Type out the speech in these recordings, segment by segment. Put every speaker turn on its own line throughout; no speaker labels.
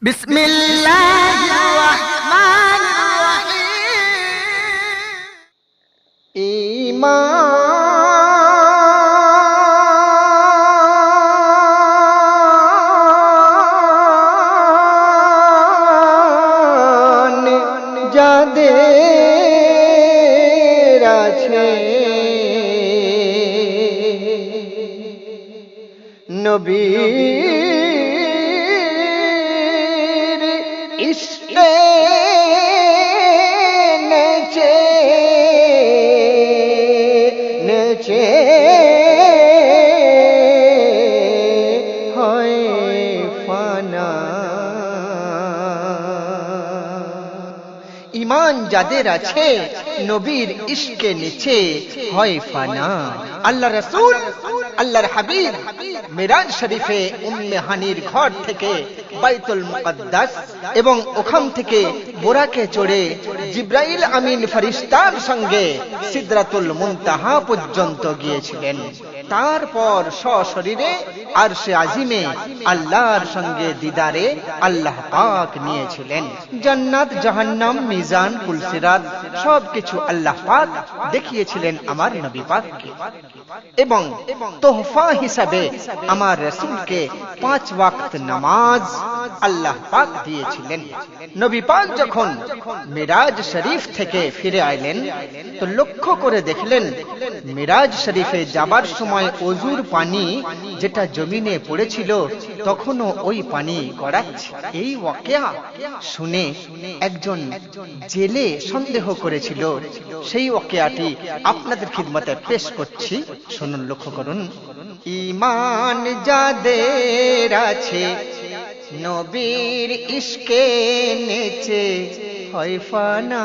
Bismillahirrahmanirrahim. যাদের আছে, নবীর ইশকে নিচে হয় ফানা আল্লাহ রসুল, আল্লাহর হাবিব, মিরাজ শরীফে উম্মে হানির ঘর থেকে বাইতুল মুকদ্দাস এবং ওখান থেকে বোরাকে চড়ে জিব্রাইল আমিন ফরিস্তার সঙ্গে সিদরাতুল মুনতাহা পর্যন্ত গিয়েছিলেন। তারপর সশরীরে আর সে আজিমে আল্লাহর সঙ্গে দিদারে আল্লাহ পাক নিয়েছিলেন। জান্নাত, জাহান্নাম, মিজান পুলসিরাত সবকিছু আল্লাহ পাক দেখিয়েছিলেন আমার নবী পাককে। এবং তোহফা হিসাবে আমার রসুলকে পাঁচ ওয়াক্ত নামাজ আল্লাহ পাক দিয়েছিলেন। নবী পাক যখন মিরাজ শরীফ থেকে ফিরে আইলেন, তো লক্ষ্য করে দেখলেন মিরাজ শরীফে যাবার সময় অজুর পানি যেটা জমিনে পড়েছিল, তখনও ওই পানি গড়াচ্ছে। এই ওয়াকিয়া শুনে একজন জেলে সন্দেহ করেছিল, সেই ওয়াকিয়াটি আপনাদের খিদমতে পেশ করছি। শুনুন, লক্ষ্য করুন। ইমান যাদের আছে, নবীর ইশকে নেচে, হয় ফানা।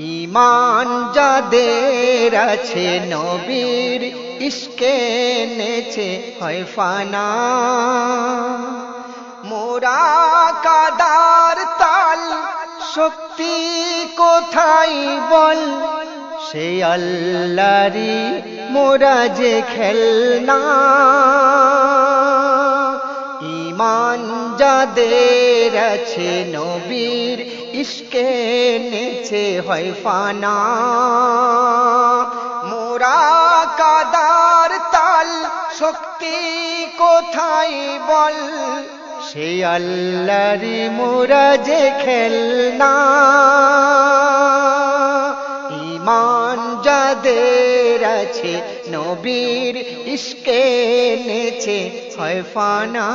ইমান যাদের আছে নবীর, ইশকে নেচে হয় ফানা মোরা কাদার তাল, শক্তি কোথায় বল? সে আল্লাহরি মোরা যে খেলনা। ইমান যাদের আছে নবীর ইশকে নেচে হয় ফানা। মোরা কাদার তাল, শক্তি কোথায় বল? সে আল্লাহরি মোরা যে খেলনা। ইমান যাদের আছে, নবীর ইশকে নেচে হয় ফানা।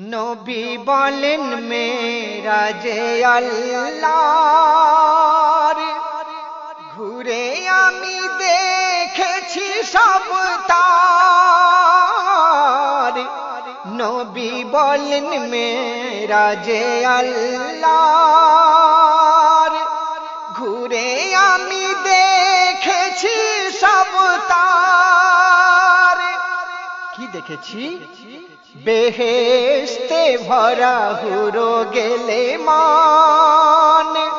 নবী বলেন মেরা যে আল্লাহর ঘুরে আমি দেখেছি সব তার। নবী বলেন মেরা যে আল্লাহর ঘুরে আমি দেখেছি সব তার। কি দেখেছি? বেহেস্তে ভরা হুরো গেলে মান।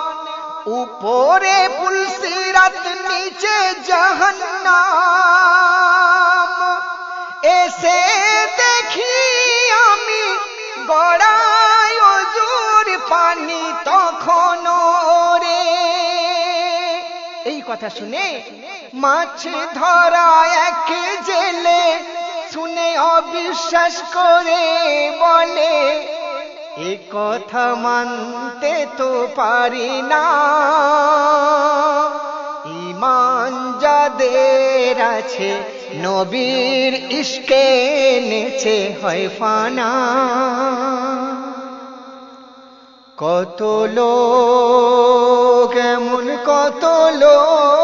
উপরে পুলসিরাত নিচে জাহান্নাম। এসে দেখি আমি গড়াই অজুর পানি তখন রে। এই কথা শুনে মাছ ধরা এক জেলে শুনে অবিশ্বাস করে বলে, এ কথা মানতে তো পারি না। ইমান যাদের আছে, নবীর ইস্কে নেচে হয় ফানা। কত লোক, এমন কত লোক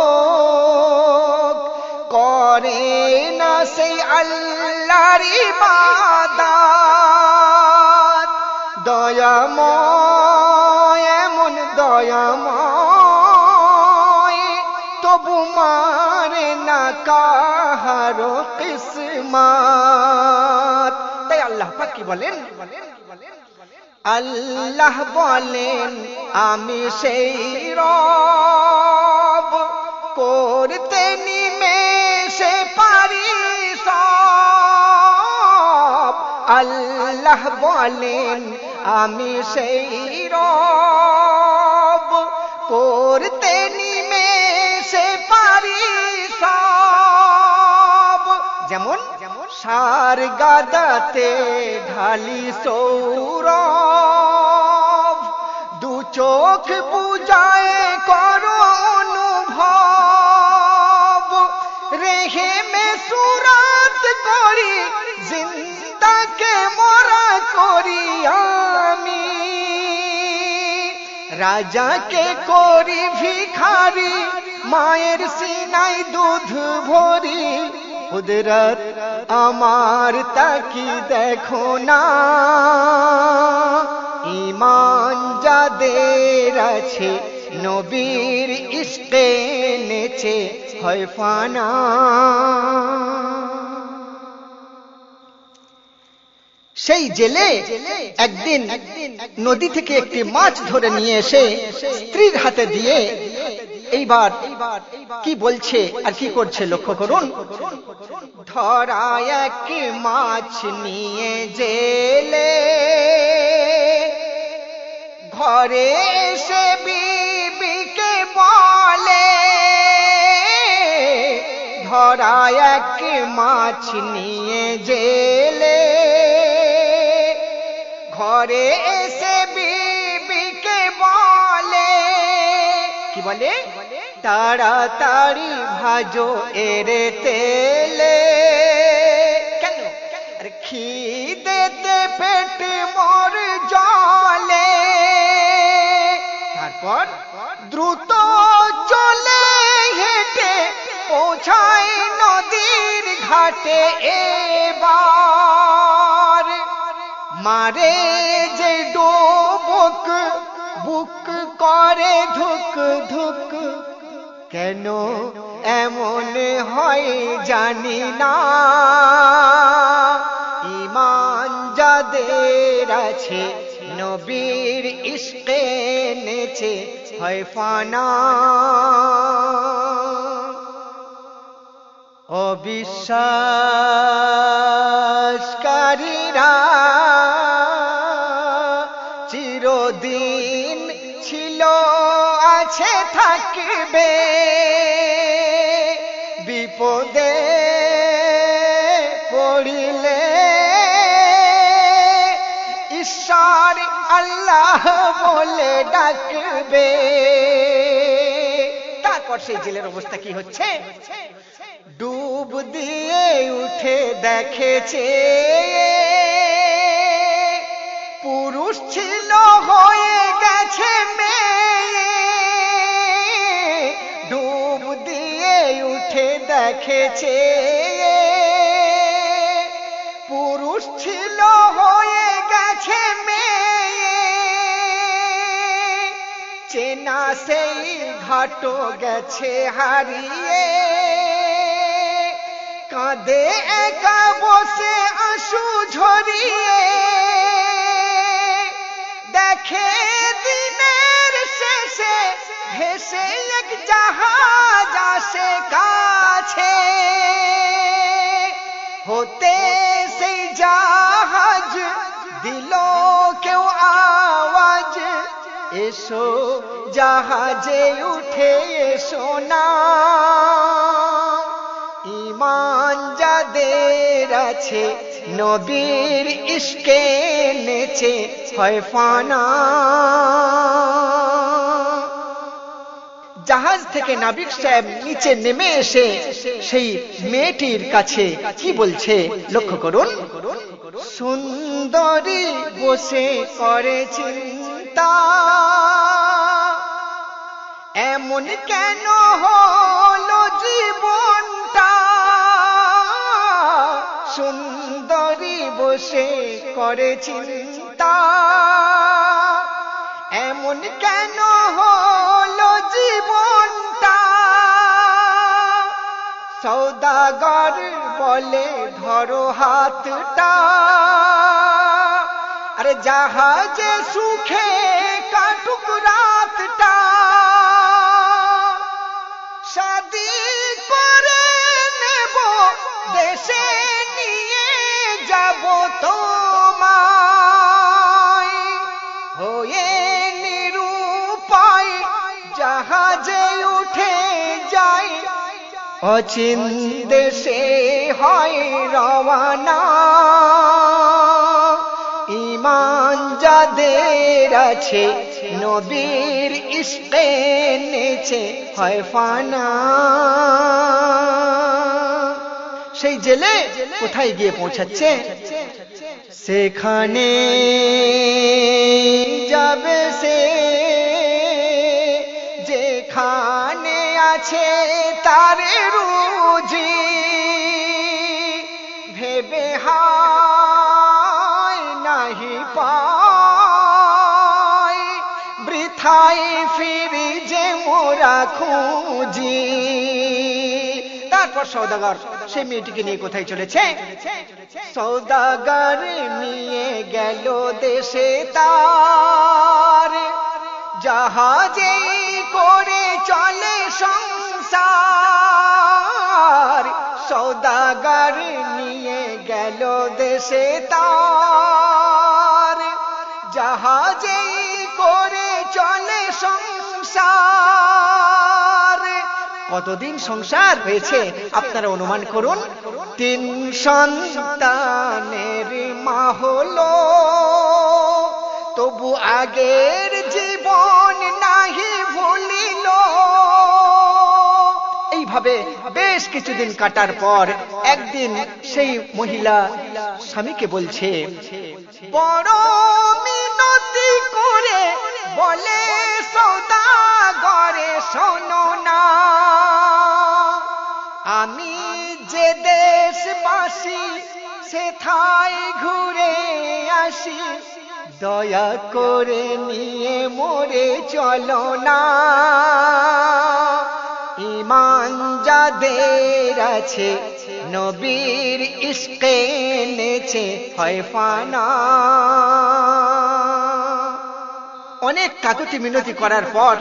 আল্লাহর ইবাদত দয়াময়, এমন দয়াময়, তবু মারে না কাহারো কিসমত। তাই আল্লাহ পাক কি বলেন? আল্লাহ বলেন, আমি সেই রব, করতে নিমেষে পারি আল্লাহ বলেন, আমি সেই রব করতে নিমেষে পারি সব। যেমন যেমন সার গাদাতে ঢালি সৌরভ, দু চোখ বুঝায় করো অনুভব। রেহে মে সুরাত রাজাকে করি ভিখারি, মায়ের সিনাই দুধ ভরি। কুদরত আমার তাকি দেখো না। ইমান যাদের আছে, নবীর ইস্কে নেচে হয় ফানা। সেই জেলে একদিন নদী থেকে একটি মাছ ধরে নিয়ে এসে স্ত্রীর হাতে দিয়ে এইবার কি বলছে আর কি করছে লক্ষ্য করুন। ধরা এক মাছ নিয়ে জেলে। ঘরে এসে বিবিকে বলে, ধরা এক মাছ নিয়ে জেলে। ঘরে এসে বিবিকে বলে। কি বলে? তাড়াতাড়ি ভাজো এরে তেলে। কেন? খিদেতে পেট মর জলে। তারপর দ্রুত চলে হেঁটে পৌঁছায় নদীর ঘাটে এবার। মারে যে ডোবক, বুক করে ধুক ধুক কেন এমন হয় জানি না। ইমান যাদের আছে, নবীর ইস্কে নেচে হয় ফানা। অবিশ্বাসকারীরা চিরদিন ছিল, আছে, থাকবে। বিপদে পড়িলে ঈশ্বর আল্লাহ বলে ডাকবে। তারপর সেই জেলের অবস্থা কি হচ্ছে? ডুব দিয়ে উঠে দেখেছে পুরুষ ছিল হয়ে গেছে মেয়ে। ডুব দিয়ে উঠে দেখেছে পুরুষ ছিল হয়ে গেছে মেয়ে। চেনা সেই ঘাটো গেছে হারিয়ে। কাঁদে একা বসে আঁসু ঝরিয়ে। দেখে দিনের শেষে ভেসে এক জাহাজ আসে কাছে। হতে সেই জাহাজ দিল কেউ আওয়াজ। এসো, জাহাজে উঠে এসো না। ইমান যাদের আছে নবীর ইস্কে নেচে হয় ফানা। জাহাজ থেকে নাবিক সাহেব নিচে নেমে এসে সেই মেয়েটির কাছে কি বলছে লক্ষ্য করুন। সুন্দরী বসে করে চিন্তা। এমন কেন হলো জীবনটা? সুন্দরী বসে করে চিন্তা। এমন কেন হলো জীবনটা? সৌদাগর বলে, ধরো হাতটা। আরে জাহাজে সুখে কাটুক অচিন দেশে হয় রওয়ানা। ইমান যাদের আছে, নবীর ইশকে নেছে হয় ফানা। সেই জেলে কোথায় গিয়ে পৌঁছাচ্ছে? সেখানে যাবে সে যেখানে আছে তার রুজি। ভেবে হায় নাহি পায়। বৃথাই ফিরি যে মোরা খুঁজি। তারপর সৌদাগর, সেই মেয়েটিকে নিয়ে কোথায় চলেছে? সৌদাগর নিয়ে গেল দেশে তার। জাহাজে করে চলে সংসার, সৌদাগর নিয়ে গেল দেশে তার। জাহাজে করে চলে সংসার। কতদিন সংসার হয়েছে আপনারা অনুমান করুন? তিন সন্তানের মা হলো, তবু আগের জীবন বেশ কিছুদিন কাটার পর একদিন সেই মহিলা স্বামীকে বলছে, বড় মিনতি করে বলে সৌদাগরে শোনো না। আমি যে দেশবাসী সেথায় ঘুরে আসি, দয়া করে নিয়ে মোরে চলো না। ইমান যাদের আছে, নবীর ইস্কে নেচে হয় ফানা। অনেক কাকুতি মিনতি করার পর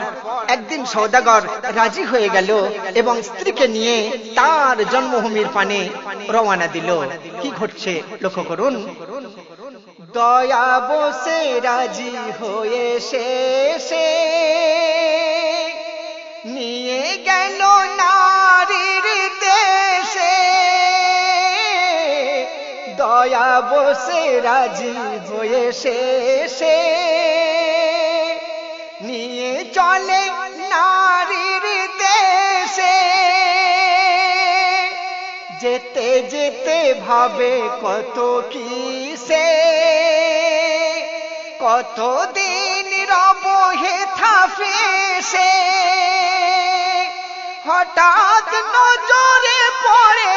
একদিন সৌদাগর রাজি হয়ে গেল এবং স্ত্রীকে নিয়ে তার জন্মভূমির পানে রওয়ানা দিল। কি ঘটছে লক্ষ্য করুন। দয়া বসে রাজি হয়ে শেষে নিয়ে গেল নারীর দেশে। দয়া বসে রাজি হয়ে শেষে। নিয়ে চলে নারীর দেশে। যেতে যেতে ভাবে কত কিসে। কতদিন রব হেথা ফেসে। হঠাৎ নজরে পড়ে,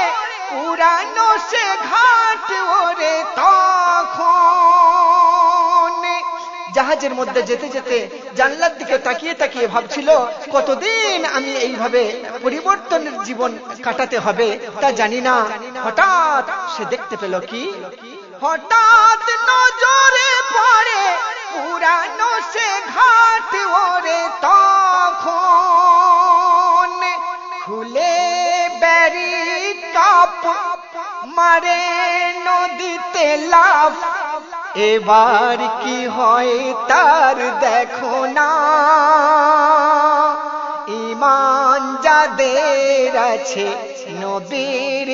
পুরানো সে ঘাট ওরে তখন। জাহাজের মধ্যে যেতে যেতে জানলার দিকে তাকিয়ে তাকিয়ে ভাবছিল, কতদিন আমি এইভাবে পরিবর্তনের জীবন কাটাতে হবে তা জানি না। হঠাৎ সে দেখতে পেল কি? হঠাৎ নজরে পড়ে, পুরানো সে ঘাট ওরে তখন। খুলে বেরি কাপ মারে নদীতে লাভ এবার কি হয় তার দেখো না। ইমান যাদের আছে, নবীর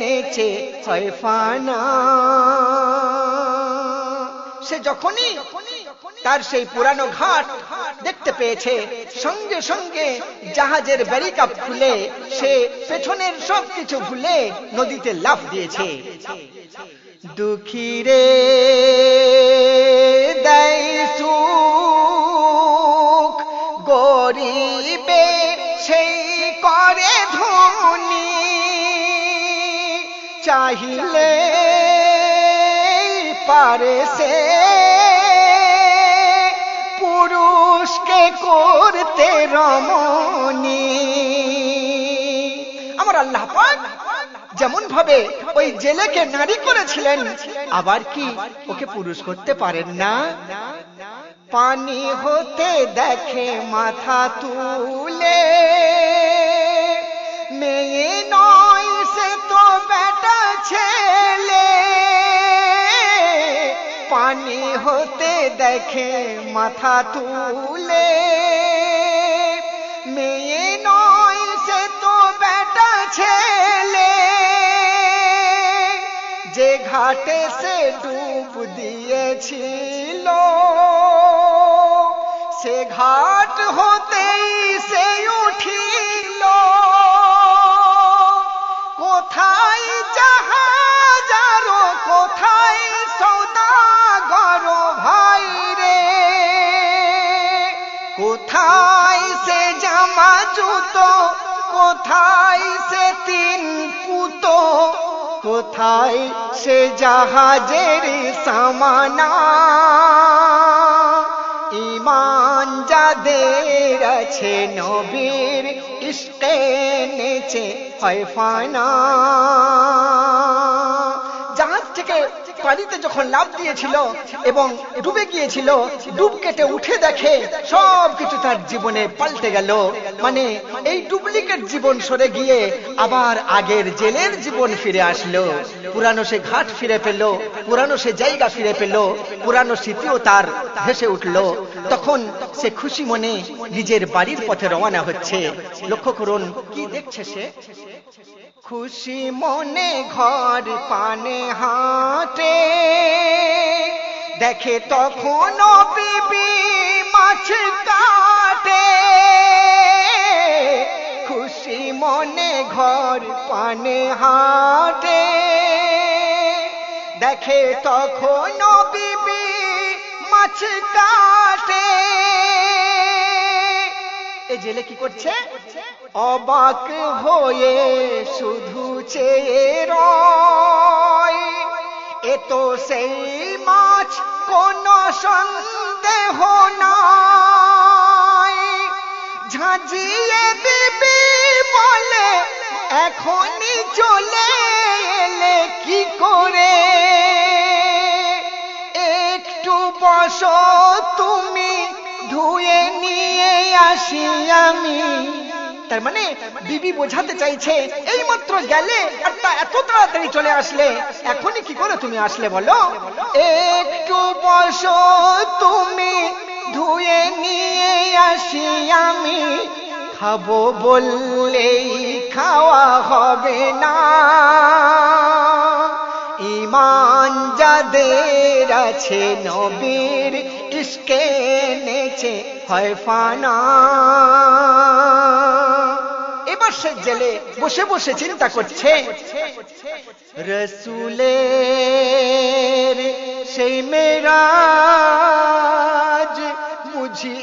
নেচে হয় ফানা সে যখনই তার সেই পুরানো ঘাট দেখতে পেয়েছে। সঙ্গে সঙ্গে জাহাজের ব্যারিকাপ খুলে সে পেছনের সবকিছু ভুলে নদীতে লাফ দিয়েছে। দুঃখী রে গরিবে সেই করে ধনী। চাহিলে পারে সে পুরুষকে করতে রমণী। আমার আল্লাহ যেমন ভাবে ওই জেলেকে নারী করেছিলেন, আবার কি ওকে পুরুষ করতে পারেন না? পানি হতে দেখে মাথা তুলে, মেয়ে পানি হতে দেখে মাথা তুলে মেয়ে নয় সে তো ছেলে যে ঘাটে সে ডুব দিয়েছিল সে ঘাট হতেই সে সে তিন পুতো, কোথায় সে জাহাজের সামানা? ইমান যাদের আছে নবীর ইস্কে নেচে হয় ফানা পানিতে যখন লাভ দিয়েছিল এবং ডুবে গিয়েছিল, ডুব কেটে উঠে দেখে সব কিছু তার জীবনে পাল্টে গেল। মানে এই ডুপ্লিকেট জীবন সরে গিয়ে আবার আগের জেলের জীবন ফিরে আসলো। পুরানো সে ঘাট ফিরে পেল, পুরানো সে জায়গা ফিরে পেল, পুরানো স্মৃতিও তার ভেসে উঠল। তখন সে খুশি মনে নিজের বাড়ির পথে রওনা হচ্ছে। লক্ষ্য করুন, কি দেখছে সে? খুশি মনে ঘর পানে হাটে। দেখে তখন বিবি মাছ কাটে। খুশি মনে ঘর পানে হাটে। দেখে তখন বিবি মাছ কাটে। এ জেলে কি করছে? অবাক হয়ে শুধু চেয়ে রয়। এ তো সেই মাছ, কোন সন্দেহ নাই। ঝাঁঝিয়ে দিবি বলে এখনই চলে এলে কি করে? একটু বসো, তুমি ধুয়ে নিয়ে আসি আমি। তার মানে বিবি বোঝাতে চাইছে এই মাত্র গেলে আর তা এত তাড়াতাড়ি চলে আসলে, এখনই কি করে তুমি আসলে বলো? একটু বসো, তুমি ধুয়ে নিয়ে আসি আমি। খাব বললেই খাওয়া হবে না। ইমান যাদের আছে নবীর ইসকে নেচে হয় ফানা। এবার সে জেলে বসে বসে চিন্তা করছে। রসুলে সেই মেরাজ বুঝি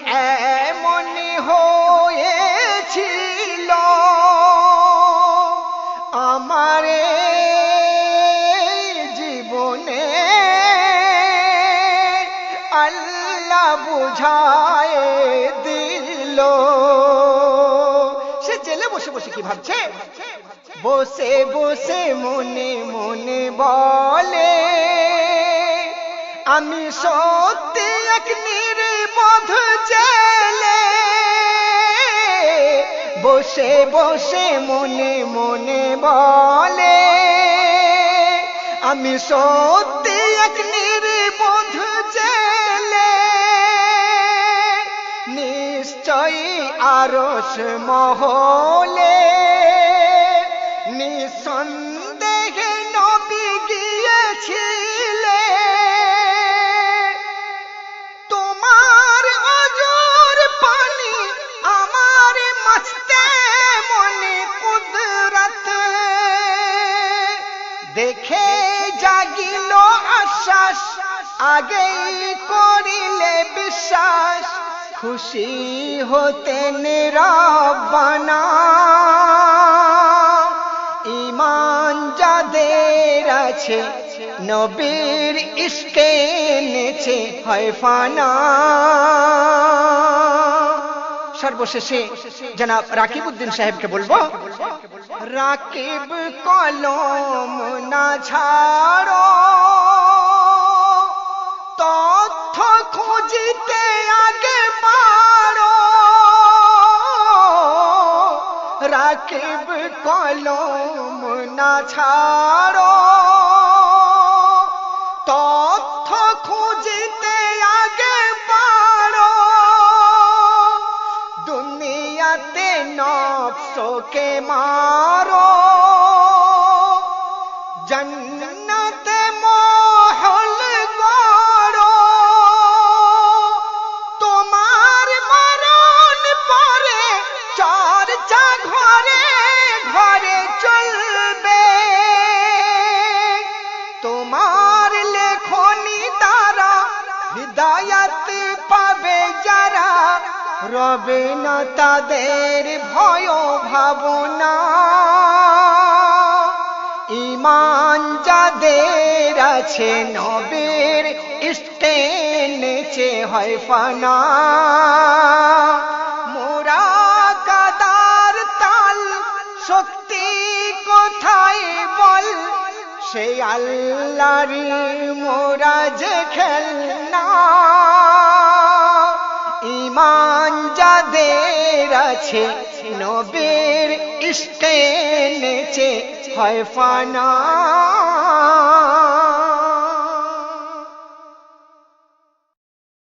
বসে বসে মনে মনে বলে, আমি সত্যি এক নির্বোধ জেলে। বসে বসে মনে মনে বলে, আমি সত্যি এক নির্বোধ জেলে। নিশ্চয়ই আরস মহলে নিঃসন্দেহে নবী গিয়েছিলে। তোমার অজর পানি আমার মাছতে মনে কুদরত। দেখে জাগিল আশ্বাস, আগেই করিলে বিশ্বাস। খুশি হতেন রব্বানা ইমান যাদের আছে, নবীর ইস্কে নেচে হয় ফানা। সর্বশেষে জনাব রাকিব উদ্দিন সাহেবকে বলব, রাকিব কলম না ছাড়ো, তথ্য খুঁজিতে আগে পারো। রাকিব কলম না ছাড়ো। তথ্য খুঁজিতে আগে পারো। দুনিয়াতে নফসকে মারো ভাবনা, ইমান যাদের আছে নবের ইষ্টে নেচে হয় ফানা। মোরা কাদার তাল, শক্তি কোথায় বল? সে আল্লাহর মোরা যে খেলনা। ইমান যাদের আছে নবের ইষ্টে নেচে হয় ফানা